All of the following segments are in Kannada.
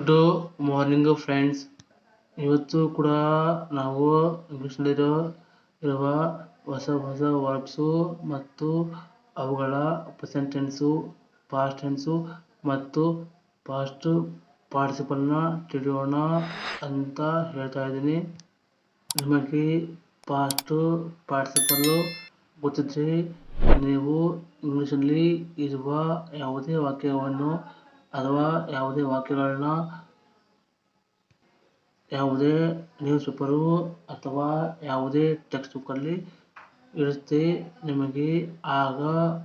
ಗುಡ್ ಮಾರ್ನಿಂಗ್ ಫ್ರೆಂಡ್ಸ್ ಇವತ್ತು ಕೂಡ ನಾವು ಇಂಗ್ಲೀಷ್ನಲ್ಲಿರೋ ಇರುವ ಹೊಸ ಹೊಸ ವರ್ಬ್ಸು ಮತ್ತು ಅವುಗಳ ಪ್ರೆಸೆಂಟ್ ಟೆನ್ಸು ಪಾಸ್ಟ್ ಟೆನ್ಸು ಮತ್ತು ಪಾಸ್ಟ್ ಪಾರ್ಟಿಸಿಪಲ್ನ ತಿಳಿಯೋಣ ಅಂತ ಹೇಳ್ತಾ ಇದ್ದೀನಿ. ನಿಮಗೆ ಪಾಸ್ಟ್ ಪಾರ್ಟಿಸಿಪಲ್ಲು ಗೊತ್ತಿದ್ದರೆ ನೀವು ಇಂಗ್ಲೀಷಲ್ಲಿ ಇರುವ ಯಾವುದೇ ವಾಕ್ಯವನ್ನು ಅಥವಾ ಯಾವುದೇ ವಾಕ್ಯಗಳನ್ನ ಯಾವುದೇ ನ್ಯೂಸ್ ಪೇಪರು ಅಥವಾ ಯಾವುದೇ ಟೆಕ್ಸ್ಟ್ ಬುಕ್ಕಲ್ಲಿ ಇರುತ್ತೆ ನಿಮಗೆ ಆಗ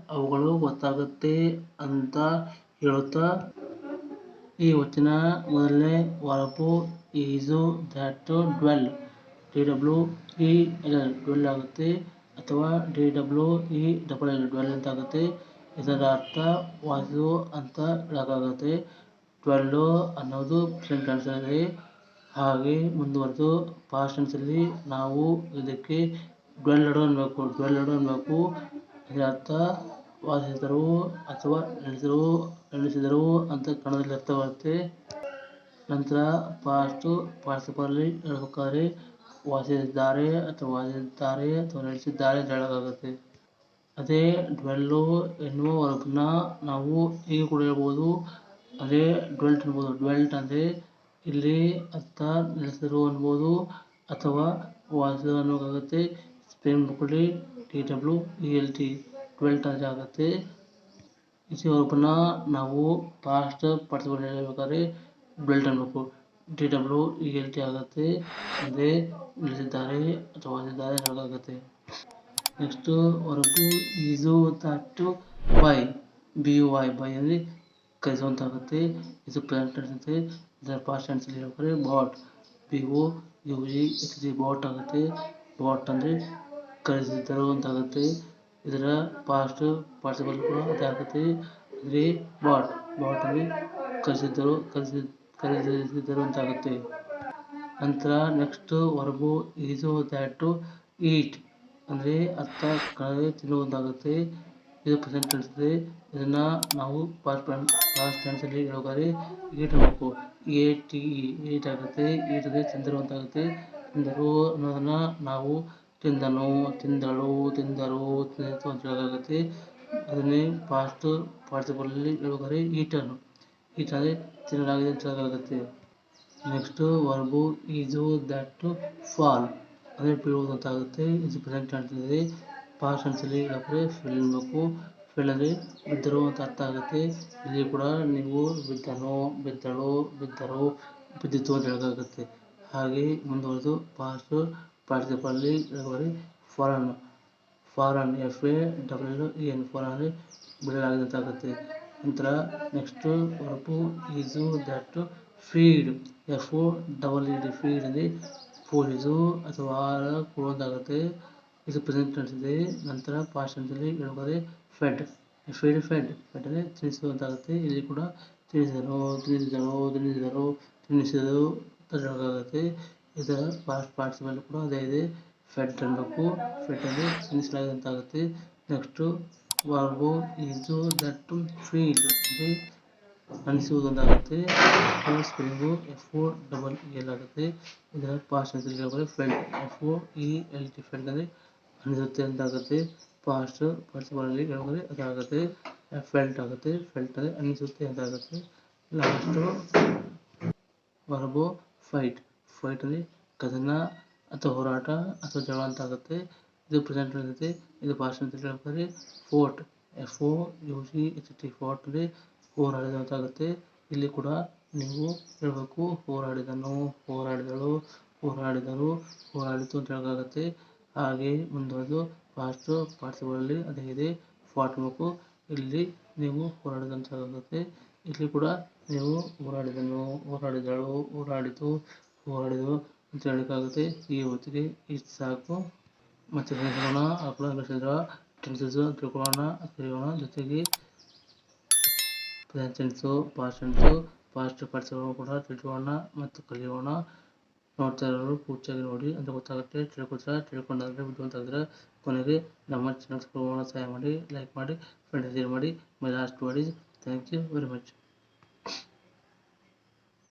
ಅವುಗಳು ಗೊತ್ತಾಗುತ್ತೆ ಅಂತ ಹೇಳುತ್ತಾ ಈ ಹೊತ್ತಿನ ಮೊದಲನೇ ವಾರಪು is that dwell D W E L dwell ಆಗುತ್ತೆ ಅಥವಾ D W E double L dwell ಅಂತ ಆಗುತ್ತೆ ಇದರ ಅರ್ಥ ವಾಸು ಅಂತ ಹೇಳೋಕ್ಕಾಗುತ್ತೆ ಟ್ವೆಲ್ಲು ಅನ್ನೋದು ಪ್ರೆಸೆಂಟ್ ಟೆನ್ಸಲ್ಲಿ ಹಾಗೆ ಮುಂದುವರೆದು ಪಾಸ್ಟ್ ಟೆನ್ಸಲ್ಲಿ ನಾವು ಇದಕ್ಕೆ ಡ್ವೆಲ್ಡ್ ಅನ್ಬೇಕು. ಡ್ವೆಲ್ಡ್ ಅನ್ಬೇಕು. ಇದರ ಅರ್ಥ ವಾಸಿಸಿದರು ಅಥವಾ ನೆಲೆಸಿದರು ನೆಲೆಸಿದರು ಅಂತ ಕನ್ನಡದಲ್ಲಿ ಅರ್ಥವಾಗುತ್ತೆ. ನಂತರ ಪಾಸ್ಟು ಪಾರ್ಟಿಸಿಪಲ್ಲಿ ಹೇಳ್ಬೇಕಾದ್ರೆ ವಾಸಿಸಿದ್ದಾರೆ ಅಥವಾ ವಾಸಿಸಿದ್ದಾರೆ ಅಥವಾ ನೆಲೆಸಿದ್ದಾರೆ ಅಂತ ಹೇಳೋಕ್ಕಾಗುತ್ತೆ. ಅದೇ ಡ್ವೆಲ್ಲು ಎನ್ನುವ ವರ್ಬ್ನ ನಾವು ಹೀಗೆ ಕೂಡ ಹೇಳ್ಬೋದು. ಅದೇ ಡ್ವೆಲ್ಟ್ ಅನ್ಬೋದು ಡ್ವೆಲ್ಟ್ ಅಂದರೆ ಇಲ್ಲಿ ಅತ್ತ ನೆಲೆಸಿರು ಅನ್ಬೋದು ಅಥವಾ ವಾಸಿಸಿದರು ಅನ್ನೋಕ್ಕಾಗುತ್ತೆ ಸ್ಪೇನ್ ಬುಕ್ಕಲ್ಲಿ T W E L T dwelt ಅಂತ ಆಗುತ್ತೆ. ಈ ವರ್ಬ್ನ ನಾವು ಪಾಸ್ಟ್ ಪಾರ್ಟಿಸಿಪಲ್ ಹೇಳ್ಬೇಕಾದ್ರೆ ಡ್ವೆಲ್ಟ್ ಅನ್ಬೇಕು. T W E L T ಆಗುತ್ತೆ. ಅದೇ ನೆಲೆಸಿದ್ದಾರೆ ಅಥವಾ ವಾಸಿದ್ದಾರೆ ಹೇಳೋಕ್ಕಾಗುತ್ತೆ next verb is that buy B U Y buy ಅಂದರೆ ಕಲಿಸುವಂತಾಗುತ್ತೆ. ಇದು ಪ್ರೆಸೆಂಟ್ ಅಂತೆ ಇದರ ಪಾಸ್ಟ್ ಟೆನ್ಸಲ್ಲಿ ಹೇಳ್ಬೇಕಾದ್ರೆ bought B O U G H G bought ಆಗುತ್ತೆ. ಬಾಟ್ ಅಂದರೆ ಕಲಿಸಿದ್ದರು ಅಂತಾಗುತ್ತೆ ಇದರ ಪಾಸ್ಟ್ ಪಾರ್ಟಿಸಿಪಲ್ ಕೂಡ ಅದೇ ಆಗುತ್ತೆ. ಅಂದರೆ ಬಾಟ್ ಬಾಟ್ ಅಂದರೆ ಕಲಿಸಿದ್ದರು ಕಲಿಸಿ ಕಲಿಸಿದ್ದರು ಅಂತಾಗುತ್ತೆ ನಂತರ ನೆಕ್ಸ್ಟ್ ವರ್ಬು ಈಸು ದ್ಯಾಟು ಈಟ್ ಅಂದರೆ ಅರ್ಥ ತಿರು ತಿನ್ನುವುದಾಗುತ್ತೆ ಇದು ಪ್ರೆಸೆಂಟ್ ಟೆನ್ಸ್ ಇದೆ ಇದನ್ನು ನಾವು ಪಾಸ್ಟ್ ಪಾಸ್ಟ್ ಟೆನ್ಸಲ್ಲಿ ಹೇಳ್ಬೇಕಾದ್ರೆ ಏಟ್ ಅನ್ಬೇಕು ಎ ಟಿ ಇ ಈಟ್ ಆಗುತ್ತೆ. ಈಟ್ ಅಂದರೆ ತಿಂದರು ಅಂತಾಗುತ್ತೆ ತಿಂದರು ಅನ್ನೋದನ್ನು ನಾವು ತಿಂದನು, ತಿಂದಳು, ತಿಂದರು ತಿಂದಿತು ಅಂತ ಹೇಳೋಕ್ಕಾಗುತ್ತೆ ಅದನ್ನೇ ಪಾಸ್ಟ್ ಪಾರ್ಟಿಸಿಪಲ್ಲಿ ಹೇಳ್ಬೇಕಾದ್ರೆ ಈಟನ್ನು ಈಟ್ ಅಂದರೆ ತಿನ್ನಲಾಗಿದೆ ಅಂತ ಹೇಳೋಕ್ಕಾಗುತ್ತೆ next verb is that fall ಅಂದರೆ ಬೀಳುವುದು ಅಂತ ಆಗುತ್ತೆ ಇದು ಪ್ರೆಸೆಂಟ್ ಇದೆ ಪಾಸ್ಟ್ ಟೆನ್ಸಲ್ಲಿ ಹೇಳ್ಬೇಕಾದ್ರೆ ಫಿಲ್ ಅನ್ಬೇಕು ಫಿಲ್ ಅಂದರೆ ಬಿದ್ದರು ಅಂತ ಅರ್ಥ ಆಗುತ್ತೆ. ಇಲ್ಲಿ ಕೂಡ ನೀವು ಬಿದ್ದನು, ಬಿದ್ದಳು, ಬಿದ್ದರು ಬಿದ್ದಿತು ಅಂತ ಹೇಳೋಕ್ಕಾಗುತ್ತೆ. ಹಾಗೆ ಮುಂದುವರೆದು ಪಾಸ್ಟ್ ಪಾರ್ಟಿಸಿಪಲ್ಲಿ ಹೇಳ್ಬೇಕಾದ್ರೆ ಫಾರನ್ foreign F A W E N foreign ಅಂದರೆ ಬಿಡಲಾಗಿದೆ ಅಂತ ಆಗುತ್ತೆ. ನಂತರ next verb is that feed F double E D feed police ಅಥವಾ ಆಹಾರ ಇದು ಪ್ರೆಸೆಂಟ್ ಇದೆ ನಂತರ ಪಾಸ್ಟ್ ಅಂತಲ್ಲಿ ಹೇಳ್ಬೋದು ಫೆಡ್ ಫೀಡ್ ಫೆಡ್ ಫೆಡ್ ಅಂದರೆ ತಿನ್ನಿಸುವಂತಾಗುತ್ತೆ ಇಲ್ಲಿ ಕೂಡ ತಿನ್ನಿಸಿದರು ತಿನ್ನಿಸಿದರು ತಿನ್ನಿಸಿದರು ಅಂತ ಹೇಳೋಕ್ಕಾಗುತ್ತೆ ಇದರ ಪಾಸ್ಟ್ ಪಾರ್ಟಿಸಿಪಲ್ ಕೂಡ ಅದೇ ಇದೆ. ಫೆಡ್ ಅನ್ನಬೇಕು ಫೆಡ್ ಅಂದರೆ ತಿನ್ನಿಸಲಾಗಿದೆ ಅಂತಾಗುತ್ತೆ next verb is that feed ಅಂದರೆ ಅನಿಸುವುದು ಅಂತಾಗುತ್ತೆ spelling F O double E L ಆಗುತ್ತೆ ಇದರ ಪಾಸ್ಟ್ ಟೆನ್ಸಲ್ಲಿ ಹೇಳ್ಬೇಕಾದ್ರೆ felt F O E L T felt ಅಂದರೆ ಅನಿಸುತ್ತೆ ಅಂತ ಆಗುತ್ತೆ ಪಾಸ್ಟ್ ಪಾರ್ಟಿಸಿಪಲಲ್ಲಿ ಹೇಳ್ಬೇಕಾದ್ರೆ ಅದಾಗುತ್ತೆ ಫೆಲ್ಟ್ ಆಗುತ್ತೆ ಫೆಲ್ಟ್ ಅಂದರೆ ಅನಿಸುತ್ತೆ ಅಂತ ಆಗುತ್ತೆ ಲಾಸ್ಟು ವರ್ಬು ಫೈಟ್ ಫೈಟ್ ಅಂದರೆ ಕದನ ಅಥವಾ ಹೋರಾಟ ಅಥವಾ ಜಗಳ ಅಂತ ಆಗುತ್ತೆ ಇದು ಪ್ರೆಸೆಂಟ್ ಟೆನ್ಸ್ ಇದು ಪಾಸ್ಟ್ ಟೆನ್ಸಲ್ಲಿ ಹೇಳ್ಬೇಕಾದ್ರೆ fought F O U C H T fought ಅಂದರೆ ಹೋರಾಡಿದ ಅಂತ ಆಗುತ್ತೆ ಇಲ್ಲಿ ಕೂಡ ನೀವು ಹೇಳಬೇಕು, ಹೋರಾಡಿದನು, ಹೋರಾಡಿದಳು, ಹೋರಾಡಿದರು, ಹೋರಾಡಿತು ಅಂತ ಹೇಳೋಕ್ಕಾಗುತ್ತೆ. ಹಾಗೆ ಮುಂದುವರೆದು ಪಾಸ್ಟು ಪಾರ್ಟಿಸಿಪಲಲ್ಲಿ ಅದೇ ಇದೆ. ಫಾಟ್ ಬೇಕು. ಇಲ್ಲಿ ನೀವು ಹೋರಾಡಿದಂತಾಗುತ್ತೆ. ಇಲ್ಲಿ ಕೂಡ ನೀವು ಹೋರಾಡಿದನು, ಹೋರಾಡಿದಳು, ಹೋರಾಡಿತು ಹೋರಾಡಿದರು ಅಂತ ಹೇಳೋಕ್ಕಾಗುತ್ತೆ. ಈ ಹೊತ್ತಿಗೆ ಇಷ್ಟು ಸಾಕು. ಮತ್ತೆ ತಿಳ್ಕೊಳ್ಳೋಣ ಅಪ್ಲ ಟೆನ್ಸಸ್ ತಿಳ್ಕೊಳ್ಳೋಣ ಕಲಿಯೋಣ ಜೊತೆಗೆ tense past tense past participle ಕೂಡ ತಿಳ್ಕೊಳ್ಳೋಣ ಮತ್ತು ಕಲಿಯೋಣ. ನೋಡ್ತಾ ಇರೋರು ಪೂರ್ತಿಯಾಗಿ ನೋಡಿ ಅಂತ ಗೊತ್ತಾಗುತ್ತೆ. ತಿಳ್ಕೊತಾರೆ ತಿಳ್ಕೊಂಡಾದ್ರೆ ಬುದ್ಧಿವಂತಾಗಿದ್ರೆ ಕೊನೆಗೆ ನಮ್ಮ ಚಾನಲ್ ಸಹಾಯ ಮಾಡಿ ಲೈಕ್ ಮಾಡಿ ಫ್ರೆಂಡ್ಸ್ ಶೇರ್ ಮಾಡಿ. ಮೈ ಲಾಸ್ಟ್ ಮಾಡಿ ಥ್ಯಾಂಕ್ ಯು ವೆರಿ ಮಚ್